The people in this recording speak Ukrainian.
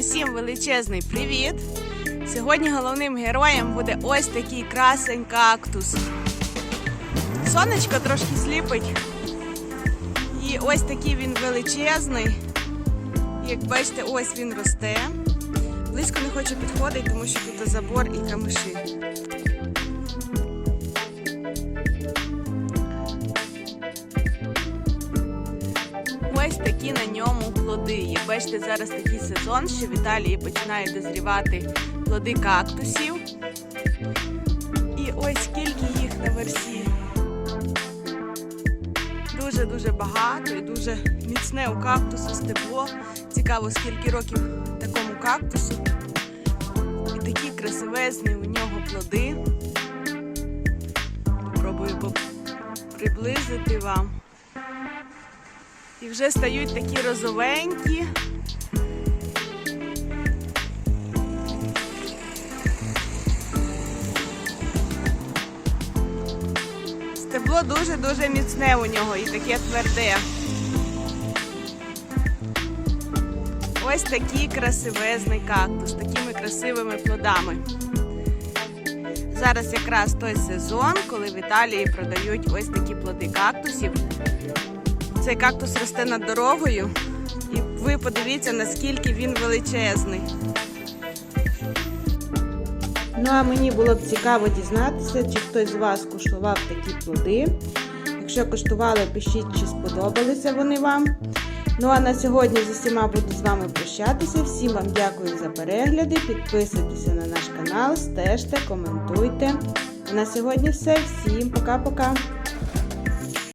Усім величезний привіт! Сьогодні головним героєм буде ось такий красень кактус. Сонечко трошки сліпить. І ось такий він величезний. Як бачите, ось він росте. Близько не хочу підходити, тому що тут забор і камиші. Ось такі на ньому плоди. бачите, зараз такий сезон, що в Італії починають дозрівати плоди кактусів. І ось скільки їх на версі. Дуже-дуже багато і дуже міцне у кактусу стебло. Цікаво, скільки років такому кактусу. І такі красивезні у нього плоди. Попробую поп- приблизити вам. І вже стають такі розовенькі. Стебло дуже-дуже міцне у нього і таке тверде. Ось такий красивезний кактус, з такими красивими плодами. Зараз якраз той сезон, коли в Італії продають ось такі плоди кактусів. Цей кактус росте над дорогою, і ви подивіться, наскільки він величезний. Ну а мені було б цікаво дізнатися, чи хтось з вас куштував такі плоди. Якщо куштували, пишіть, чи сподобалися вони вам. Ну а на сьогодні з усіма буду з вами прощатися. Всім вам дякую за перегляди. Підписуйтеся на наш канал, стежте, коментуйте. А на сьогодні все. Всім пока-пока.